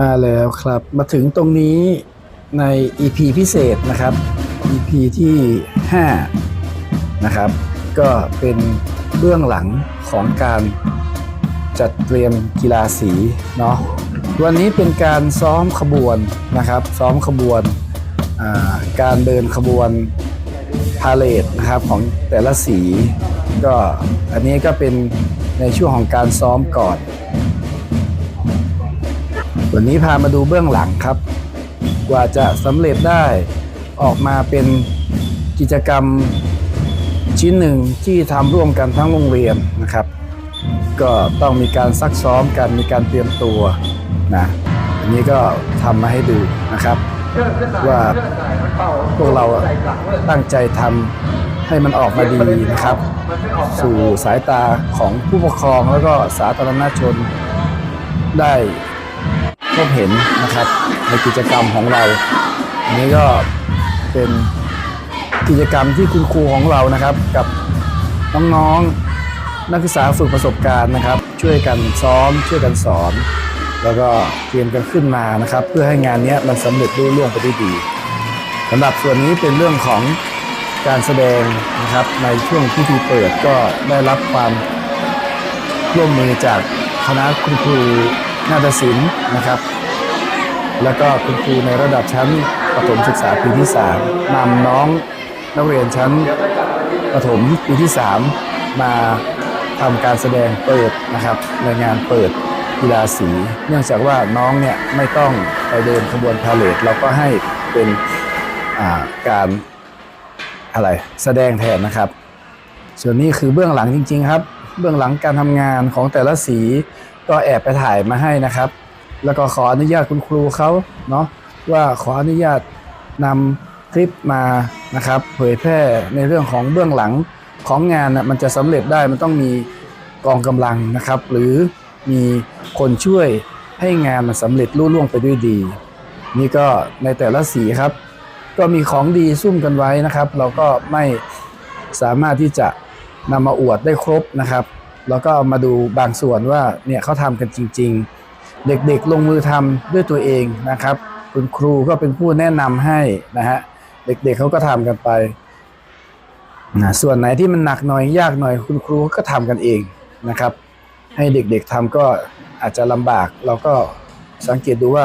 มาแล้วครับ มาถึงตรงนี้ใน EP พิเศษนะครับ EP ที่ 5 นะครับ ก็เป็นเบื้องหลังของการจัดเตรียมกีฬาสีเนาะวันนี้เป็นการซ้อมขบวนนะครับ ซ้อมขบวนการเดินขบวนพาเลทนะครับของแต่ละสี ก็อันนี้ก็เป็นในช่วงของการซ้อมก่อน วันนี้พามาดูเบื้องหลังครับ กว่าจะสำเร็จได้ออกมาเป็นกิจกรรมชิ้นหนึ่งที่ทำร่วมกันทั้งโรงเรียนนะครับ ก็ต้องมีการซักซ้อมกันมีการเตรียมตัวนะอันนี้ก็ทำมาให้ดูนะครับ ว่าพวกเราตั้งใจทำให้มันออกมาดีนะครับ สู่สายตาของผู้ปกครองแล้วก็สาธารณชนได้ บเห็นนะครับในกิจกรรมของเราอันนี้ก็เป็นกิจกรรมที่คุณครูของเรานะครับ กับน้องๆนักศึกษาฝึกประสบการณ์นะครับ ช่วยกันซ้อม ช่วยกันสอน แล้วก็เตรียมกันขึ้นมานะครับ เพื่อให้งานนี้มันสำเร็จรุ่ล่วงไปได้ดีสำหรับส่วนนี้เป็นเรื่องของการแสดงนะครับในช่วงพิธีเปิดก็ได้รับความร่วมมือจากคณะคุณครูนาฏศิลป์นะครับ แล้วก็คุณครูในระดับชั้นประถมศึกษาปีที่3นำน้องนักเรียนชั้นประถมปีที่ 3 มาทำการแสดงเปิดนะครับในงานเปิดกีฬาสี เนื่องจากว่าน้องเนี่ยไม่ต้องไปเดินขบวนพาเลทเราก็ให้เป็นการอะไรแสดงแทนนะครับ ส่วนนี้คือเบื้องหลังจริง ๆ ครับ เบื้องหลังการทำงานของแต่ละสีก็แอบไปถ่ายมาให้นะครับ แล้วก็ขออนุญาตคุณครูเขาเนาะว่าขออนุญาตนำคลิปมานะครับ เผยแพร่ในเรื่องของเบื้องหลังของงานนะมันจะสำเร็จได้มันต้องมีกองกำลังนะครับ หรือมีคนช่วยให้งานมันสำเร็จรุ่ล่วงไปด้วยดี นี่ก็ในแต่ละสีครับ ก็มีของดีซุ่มกันไว้นะครับ เราก็ไม่สามารถที่จะนำมาอวดได้ครบนะครับ แล้วก็มาดูบางส่วนว่าเนี่ยเขาทำกันจริง ๆ เด็กๆลงมือทำด้วยตัวเองนะครับ คุณครูก็เป็นผู้แนะนำให้นะฮะเด็กๆเขาก็ทำกันไปนะส่วนไหนที่มันหนักหน่อยยากหน่อย คุณครูก็ทำกันเองนะครับ ให้เด็กๆทำก็อาจจะลำบาก เราก็สังเกตดูว่า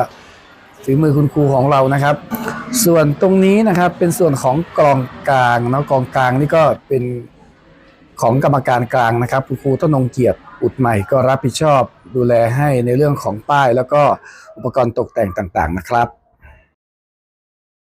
ฝีมือคุณครูของเรานะครับ ส่วนตรงนี้นะครับเป็นส่วนของกองกลางเนาะกองกลางนี่ก็เป็นของกรรมการกลางนะครับ คุณครูต้นงเกียรติอุดใหม่ก็รับผิดชอบ ดูแลให้ในเรื่องของป้ายแล้วก็อุปกรณ์ตกแต่งต่างๆนะครับ